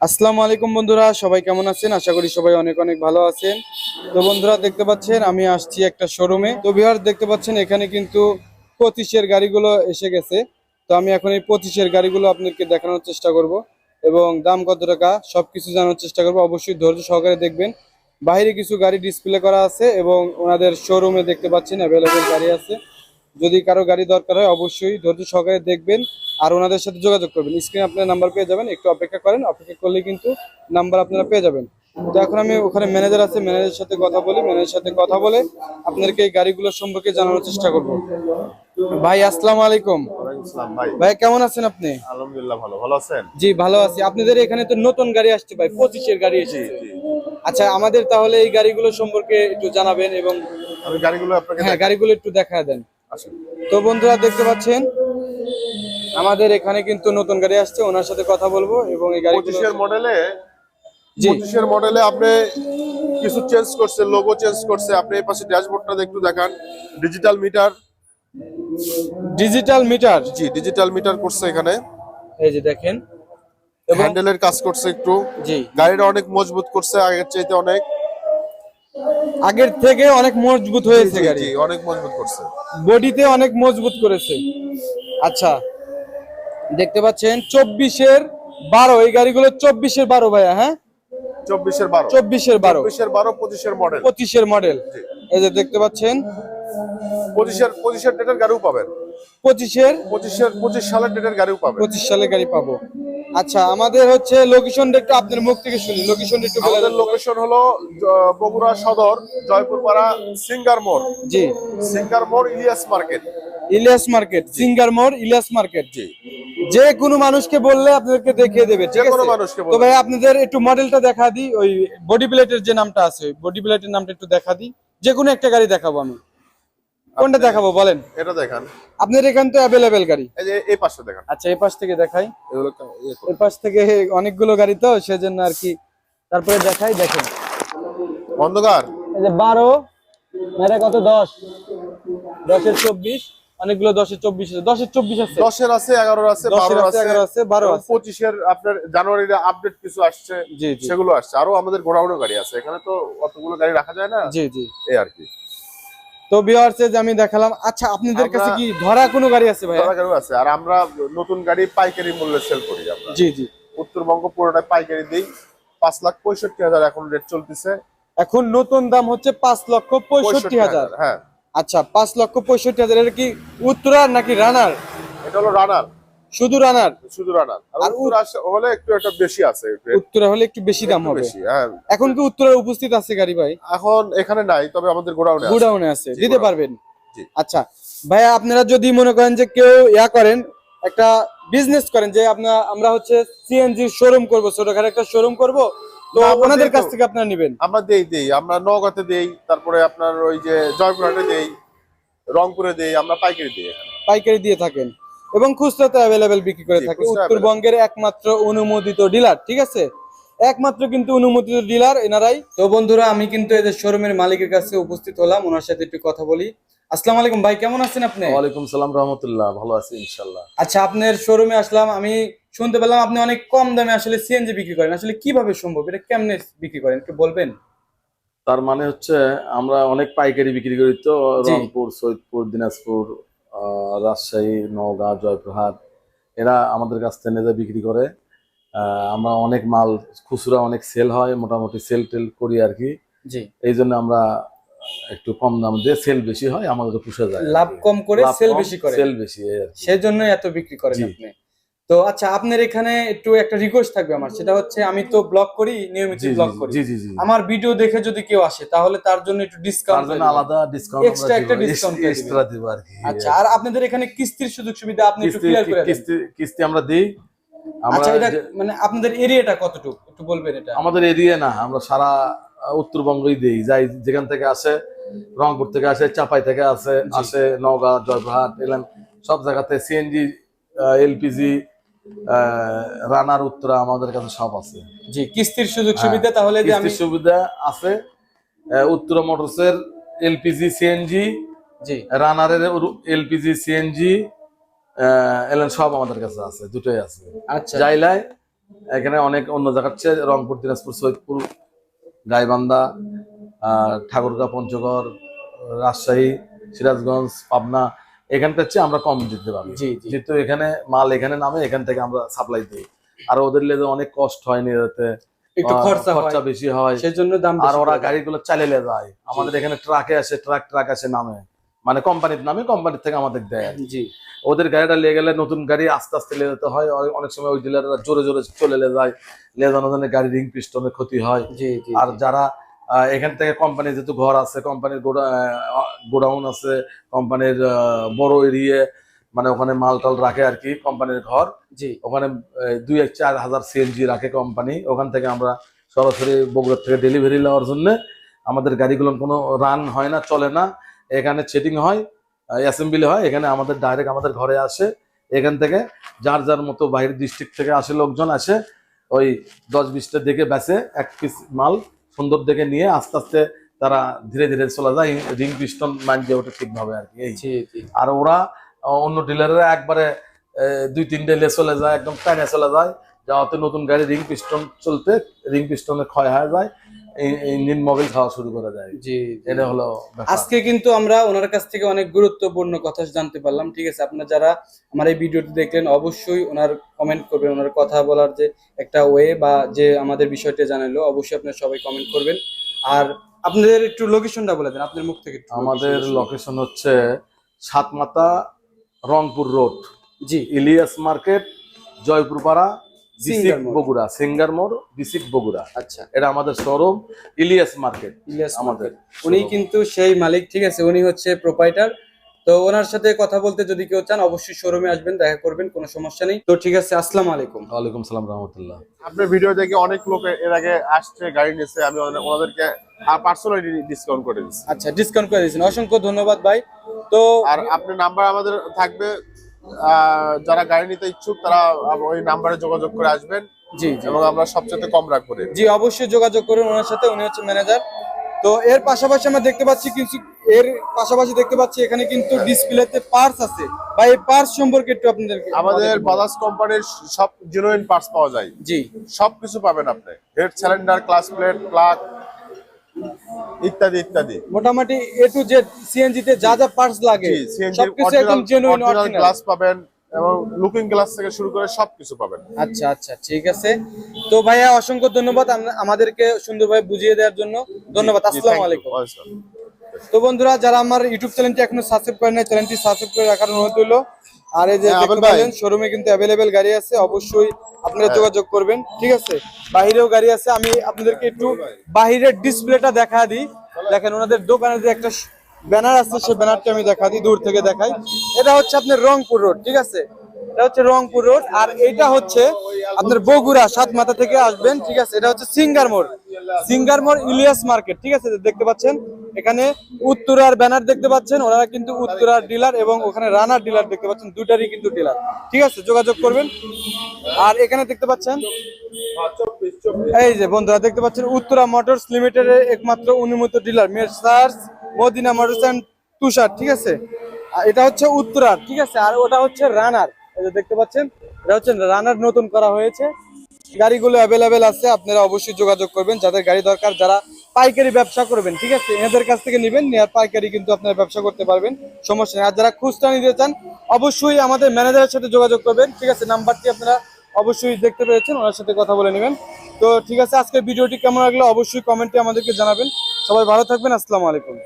আসসালামু আলাইকুম বন্ধুরা, সবাই কেমন আছেন? আশা করি সবাই অনেক অনেক ভালো আছেন। তো বন্ধুরা, দেখতে পাচ্ছেন, আমি আসছি একটা শোরুমে তো বিহার, দেখতে পাচ্ছেন, এখানে কিন্তু পঁচিশের গাড়িগুলো এসে গেছে। তো আমি এখন এই পঁচিশের গাড়িগুলো আপনাকে দেখানোর চেষ্টা করব এবং দাম কত টাকা, সবকিছু জানার চেষ্টা করব। অবশ্যই ধৈর্য সহকারে দেখবেন। বাইরে কিছু গাড়ি ডিসপ্লে করা আছে এবং ওনাদের শোরুমে দেখতে পাচ্ছেন অ্যাভেলেবেল গাড়ি আছে। যদি কারও গাড়ি দরকার হয় অবশ্যই ধৈর্য সহকারে দেখবেন আর ওনাদের সাথে যোগাযোগ করবেন। স্ক্রিনে আপনার নাম্বার পেয়ে যাবেন একটু অপেক্ষা করেন অপেক্ষা করলে কিন্তু নাম্বার আপনারা পেয়ে যাবেন। তো এখন আমি ওখানে ম্যানেজার আছে ম্যানেজারের সাথে কথা বলি ম্যানেজারের সাথে কথা বলে আপনাদেরকে এই গাড়িগুলো সম্পর্কে জানানোর চেষ্টা করব। ভাই আসসালামু আলাইকুম। ভাই। কেমন আছেন আপনি? আলহামদুলিল্লাহ ভালো। ভালো আছেন? জি ভালো আছি। আপনাদের এখানে তো নতুন গাড়ি আসছে ভাই পঁচিশের গাড়ি এসেছে। আচ্ছা আমাদের তাহলে এই গাড়িগুলো সম্পর্কে একটু জানাবেন এবং গাড়িগুলো হ্যাঁ গাড়িগুলো একটু দেখা দেন। আসেন। তো বন্ধুরা দেখতে পাচ্ছেন? আমাদের এখানে কিন্তু নতুন গাড়ি আসছে ওনার সাথে কথা বলব এবং এই গাড়িগুলো পঁচিশের মডেলে পঁচিশের মডেলে আপনি কিছু চেঞ্জ করছে লোগো চেঞ্জ করছে। আপনি এই পাশে ড্যাশবোর্ডটা একটু দেখান। ডিজিটাল মিটার ডিজিটাল মিটার জি ডিজিটাল মিটার করছে এখানে। এই যে দেখেন। হ্যান্ডেলের কাজ করছে একটু। জি। গাড়িটা অনেক মজবুত করছে আগের চাইতে অনেক। আগের থেকে অনেক মজবুত হয়েছে গাড়ি। অনেক মজবুত করছে। বডিতে অনেক মজবুত করেছে। আচ্ছা দেখতে পাচ্ছেন চব্বিশের বারো এই গাড়িগুলো চব্বিশের বারো ভাইয়া হ্যাঁ? চব্বিশের বারো। চব্বিশের বারো। চব্বিশের বারো পঁচিশের মডেল পঁচিশের মডেল এই যে দেখতে পাচ্ছেন পঁচিশের পঁচিশের ডেটের গাড়িও পাবেন। পঁচিশের পঁচিশের পঁচিশ সালের ডেটের গাড়িও পাবেন। পঁচিশ সালে গাড়ি পাবো। আচ্ছা আমাদের হচ্ছে লোকেশনটা একটু আপনার মুখ থেকে শুনি লোকেশনটা একটু আমাদের লোকেশন হলো বগুড়া সদর জয়পুরপাড়া সিঙ্গার মোড়। জি। সিঙ্গার মোড় Ilias market. Ilias market Singer মোড় ইলিয়াস মার্কেট। জি। যে কোনো মানুষকে বললে আপনাদেরকে দেখিয়ে দেবে যে কোনো মানুষকে তো ভাই আপনাদের একটু মডেলটা দেখা দিই ওই বডি প্লেটের যে নামটা আছে বডি প্লেটের নামটা একটু দেখা দিই। যে কোনো একটা গাড়ি দেখাবো আমি। কোনটা দেখাবো বলেন? এটা দেখান। আপনার এখান তো অ্যাভেলেবেল গাড়ি। এই যে এই পাশে দেখান। আচ্ছা এই পাশ থেকে দেখাই। এগুলো ইয়ে এই পাশ থেকে অনেকগুলো গাড়ি তো সেজন্য আর কি। তারপরে দেখাই দেখেন। অন্ধকার? এই যে বারো মেরে কত? দশ। দশের চব্বিশ অনেকগুলো দশের চব্বিশ আছে। দশের চব্বিশ আছে। দশের আছে এগারোর আছে দশের বারোর আছে আছে এগারো আছে বারো এবং আছে। পঁচিশের আপনার জানুয়ারিতে আপডেট কিছু আসছে জি জি। সেগুলো আসছে। আরও আমাদের গোডাউনে গাড়ি আছে। এখানে তো অতগুলো গাড়ি রাখা যায় না? জি জি। এই আর কি। তো বিহার যে আমি দেখালাম আচ্ছা আপনাদের কাছে কি ধরা কোনো গাড়ি আছে ভাই ধরা গাড়ি আছে আর আমরা নতুন গাড়ি পাইকারি মূল্যে সেল করি আমরা। জি জি। উত্তরবঙ্গ পুরোটা পাইকারি দিই পাঁচ লাখ পঁয়ষট্টি হাজার এখন রেট চলতেছে। এখন নতুন দাম হচ্ছে পাঁচ লক্ষ পঁয়ষট্টি হাজার হ্যাঁ। আচ্ছা পাঁচ লক্ষ পঁয়ষট্টি হাজার এটা কি উত্তরার নাকি রানার? এটা হলো রানার। শুধু রানার? শুধু রানার। আর উত্তর হলে একটু একটা বেশি আছে উত্তরা হলে একটু বেশি দাম হবে। হ্যাঁ। এখন কি উত্তরার উপস্থিত আছে গাড়ি ভাই? এখন এখানে নাই তবে আমাদের গোডাউনে গুডাউনে আছে। দিতে পারবেন? আচ্ছা ভাইয়া আপনারা যদি মনে করেন যে কেউ ইয়া করেন একটা বিজনেস করেন যে আপনার আমরা হচ্ছে সিএনজি শোরুম করব ছোটখাটো একটা শোরুম করব তো ওনাদের কাছ থেকে আপনারা নেবেন? আমরা দেই দেই। আমরা নওগাঁতে দেই তারপরে আপনার ওই যে জয়পুরহাটে দেই রংপুরে দেই আমরা পাইকারি দিই পাইকারি দিয়ে থাকেন। এবং খুচরাতে অ্যাভেলেবেল বিক্রি করে থাকে। উত্তরবঙ্গের একমাত্র অনুমোদিত ডিলার ঠিক আছে? একমাত্র কিন্তু অনুমোদিত ডিলার এনারাই। তো বন্ধুরা আমি কিন্তু এদের শোরুমের মালিকের কাছে উপস্থিত হলাম ওনার সাথে একটু কথা বলি। আসসালামু আলাইকুম ভাই কেমন আছেন আপনি? ওয়ালাইকুম সালাম রহমতুল্লাহ ভালো আছি ইনশাল্লাহ আচ্ছা আপনার শোরুমে আসলাম আমি শুনতে পেলাম আপনি অনেক কম দামে আসলে সিএনজি বিক্রি করেন। আসলে কীভাবে সম্ভব? এটা কেমনে বিক্রি করেন একটু বলবেন? তার মানে হচ্ছে আমরা অনেক পাইকারি বিক্রি করি তো। রংপুর সৈয়দপুর দিনাজপুর রাজশাহী নওগাঁ জয়প্রহাট এরা আমাদের কাছ থেকে নিয়ে বিক্রি করে। আহ, আমরা অনেক মাল খুচরা অনেক সেল হয় মোটামুটি সেল টেল করি আর কি। এই জন্য আমরা একটু কম দাম দিয়ে সেল বেশি হয় আমাদের পুষে যায় লাভ কম করে সেল বেশি করে। সেল বেশি সেই জন্য এত বিক্রি করে। আপনি। তো আচ্ছা আপনার এখানে একটু একটা রিকোয়েস্ট থাকবে আমার। সেটা হচ্ছে আমি তো ব্লগ করি নিয়মিত ব্লগ করি। জি জি জি আমার ভিডিও দেখে যদি কেউ আসে তাহলে তার জন্য একটু তার ডিসকাউন্ট জন্য আলাদা ডিসকাউন্ট Extra একটা দিবেন। এক্সট্রা দিব। আর কি আচ্ছা আর আপনাদের এখানে কিস্তির সুযোগ সুবিধা আপনি একটু ক্লিয়ার করে কিস্তি কিস্তি আমরা দিই। আচ্ছা এটা মানে আপনাদের এরিয়াটা কতটুকু? একটু বলবেন এটা। আমাদের এরিয়া না আমরা সারা উত্তরবঙ্গই দিই। যাই যেখান থেকে আসে রংপুর থেকে আসে চাপাই থেকে আসে। আসে নওগাঁ জয়পুরহাট এলাম সব জায়গাতে সিএনজি এলপিজি রানার উত্তরা আমাদের কাছে সব আছে। জি কিস্তির সুযোগ হ্যাঁ, সুবিধা তাহলে যে আমি সুবিধা আছে। উত্তরা মোটরসের এলপিজি সিএনজি জি। রানারের এলপিজি সিএনজি এলেন সব আমাদের কাছে আছে দুটোই আছে। আচ্ছা। যাইলায় এখানে অনেক অন্য জায়গার চেয়ে রংপুর দিনাজপুর সৈয়দপুর গাইবান্ধা ঠাকুরগাঁ পঞ্চগড় রাজশাহী সিরাজগঞ্জ পাবনা এখানকার চেয়ে আমরা কম দিতে পারি। যেহেতু এখানে মাল এখানে নামে এখান থেকে আমরা সাপ্লাই দিই। আর ওদের লেগে অনেক কষ্ট হয় নিয়ে যেতে একটু খরচা খরচা বেশি হয়। দাম আর ওরা গাড়িগুলো চালিয়ে যায়। আমাদের এখানে ট্রাকে আসে ট্রাক ট্রাক আসে নামে। মানে কোম্পানির নামে কোম্পানির থেকে আমাদের দেয়। জি। ওদের গাড়িটা নিয়ে গেলে নতুন গাড়ি আস্তে আস্তে নিয়ে যেতে হয়। অনেক- সময় ওই ডিলাররা জোরে জোরে চলে যায়। লে জানো গাড়ি রিং পিস্টনের ক্ষতি হয়। আর যারা এখান থেকে কোম্পানির যেহেতু ঘর আছে কোম্পানির গোডাউন আছে কোম্পানির বড় এরিয়ে মানে ওখানে মাল টাল রাখে আর কি কোম্পানির ঘর। জি। ওখানে দুই এক চার হাজার সিএনজি রাখে কোম্পানি ওখান থেকে আমরা সরাসরি বগুড়ার থেকে ডেলিভারি নেওয়ার জন্য আমাদের গাড়িগুলো কোনো রান হয় না চলে না। এখানে সেটিং হয় অ্যাসেম্বলি হয় এখানে আমাদের ডাইরেক্ট আমাদের ঘরে আসে। এখান থেকে যার যার মতো বাইরের ডিস্ট্রিক্ট থেকে আসে লোকজন আসে ওই দশ বিশটা দেখে বেচে এক পিস মাল সুন্দর দেখে নিয়ে আস্তে আস্তে তারা ধীরে ধীরে চলে যায়। রিং পিস্টন দিয়ে ওটা ঠিকভাবে আর কি এই। আর ওরা অন্য ডিলাররা একবারে দুই তিন ডেলে চলে যায় একদম টাইনে চলে যায়। যাওয়াতে নতুন গাড়ি রিং পিস্টন চলতে রিং পিস্টনে ক্ষয় হয়ে যায়। ইঞ্জিন মোবিল খাওয়া শুরু করে দেয় জি এটা হলো আজকে কিন্তু আমরা ওনার কাছ থেকে অনেক গুরুত্বপূর্ণ কথা জানতে পারলাম ঠিক আছে? আপনারা যারা আমার এই ভিডিওটি দেখলেন অবশ্যই ওনার কমেন্ট করবেন ওনার কথা বলার যে একটা ওয়ে বা যে আমাদের বিষয়টা জানালো অবশ্যই আপনারা সবাই কমেন্ট করবেন। আর আপনাদের একটু লোকেশনটা বলে দেন আপনার মুখ থেকে আমাদের লোকেশন হচ্ছে সাতমাতা রংপুর রোড জি। ইলিয়াস মার্কেট জয়পুরপাড়া। বগুড়া সিঙ্গার মোড় বগুড়া। আচ্ছা। এটা আমাদের শোরুম ইলিয়াস মার্কেট। ইলিয়াস আমাদের উনি কিন্তু সেই মালিক ঠিক আছে? উনি হচ্ছে প্রোপাইটার তো ওনার সাথে কথা বলতে যদি কেউ চান অবশ্যই শোরুমে আসবেন দেখা করবেন কোনো সমস্যা নেই। তো ঠিক আছে আসসালামু আলাইকুম। ওয়ালাইকুম সালাম রহমতুল্লাহ। আপনার ভিডিও দেখে অনেক লোক এর আগে আসছে গাড়ি নিচ্ছে আমি ওনা- ওনাদেরকে পার্সোনালি ডিসকাউন্ট করে দিচ্ছি আচ্ছা ডিসকাউন্ট করে দিয়েছেন। অসংখ্য ধন্যবাদ ভাই। তো আর আপনার নাম্বার আমাদের থাকবে যারা গাড়ি নিতে ইচ্ছুক তারা ওই নাম্বারে যোগাযোগ করে আসবেন জি এবং আমরা সবচেয়ে কম রাখব জি অবশ্যই যোগাযোগ করুন ওনার সাথে উনি হচ্ছে ম্যানেজার তো এর পাশাপাশি আমরা দেখতে পাচ্ছি কিছু এর পাশাপাশি দেখতে পাচ্ছি এখানে কিন্তু ডিসপ্লেতে পার্স আছে। বা এই পার্স সম্পর্কে একটু আপনাদের আমাদের বাজাজ কোম্পানির সব জেনুইন পার্টস পাওয়া যায়। জি। সবকিছু পাবেন আপনি। Head cylinder clutch plate plug ইত্যাদি ইত্যাদি। মোটামুটি এ টু জেড সিএনজি তে যা যা পার্টস লাগে সবকিছু একদম জেনুইন অরিজিনাল গ্লাস পাবেন এবং লুকিং গ্লাস থেকে শুরু করে সবকিছু পাবেন। আচ্ছা আচ্ছা ঠিক আছে। তো ভাইয়া অসংখ্য ধন্যবাদ আম- আমাদেরকে সুন্দরভাবে বুঝিয়ে দেওয়ার জন্য। ধন্যবাদ আসসালামু আলাইকুম। তো বন্ধুরা যারা আমার ইউটিউব চ্যানেলটি এখনও সাবস্ক্রাইব করেন নাই চ্যানেলটি সাবস্ক্রাইব করে রাখার অনুরোধ হলো আর এই যে হ্যাঁ, দেখতে। পাচ্ছেন শোরুমে কিন্তু অ্যাভেলেবেল গাড়ি আছে। অবশ্যই আপনারা হ্যাঁ। যোগাযোগ করবেন ঠিক আছে? বাহিরেও গাড়ি আছে আমি আপনাদেরকে একটু বাহিরের ডিসপ্লেটা দেখা দিই। দেখেন ওনাদের দোকানে যে একটা ব্যানার আছে সেই ব্যানারটা আমি দেখা দিই দূর থেকে দেখাই। এটা হচ্ছে আপনার রংপুর রোড ঠিক আছে? এটা হচ্ছে রংপুর রোড আর এটা হচ্ছে আপনার বগুড়া সাত মাথা থেকে আসবেন ঠিক আছে? এটা হচ্ছে সিঙ্গার মোড়। সিঙ্গার মোড় ইলিয়াস মার্কেট ঠিক আছে? দেখতে পাচ্ছেন? এখানে উত্তরার ব্যানার দেখতে পাচ্ছেন, ওনারা কিন্তু উত্তরার ডিলার এবং ওখানে রানার ডিলার দেখতে পাচ্ছেন দুটারই কিন্তু ডিলার। ঠিক আছে, যোগাযোগ করবেন। আর এখানে দেখতে পাচ্ছেন, এই যে বন্ধুরা, দেখতে পাচ্ছেন উত্তরা মোটরস লিমিটেডের একমাত্র অনুমোদিত dealer, Messrs, Madina motors and Tushar, ঠিক আছে? এটা হচ্ছে উত্তরার, ঠিক আছে? আর ওটা হচ্ছে রানার, এই যে দেখতে পাচ্ছেন, এটা হচ্ছে রানার নতুন করা হয়েছে। গাড়িগুলো অ্যাভেলেবেল আছে, আপনারা অবশ্যই যোগাযোগ করবেন। যাদের গাড়ি দরকার, যারা পাইকারি ব্যবসা করবেন, ঠিক আছে? এদের কাছ থেকে নেবেন, নেওয়ার পাইকারি কিন্তু আপনারা ব্যবসা করতে পারবেন, সমস্যা নেই। আর যারা খুচরা নিতে চান, অবশ্যই আমাদের ম্যানেজারের সাথে যোগাযোগ করবেন, ঠিক আছে? নাম্বারটি আপনারা অবশ্যই দেখতে পেয়েছেন, ওনার সাথে কথা বলে নেবেন। তো ঠিক আছে, আজকের ভিডিওটি কেমন লাগল অবশ্যই কমেন্টে আমাদেরকে জানাবেন। সবাই ভালো থাকবেন, আসসালামু আলাইকুম।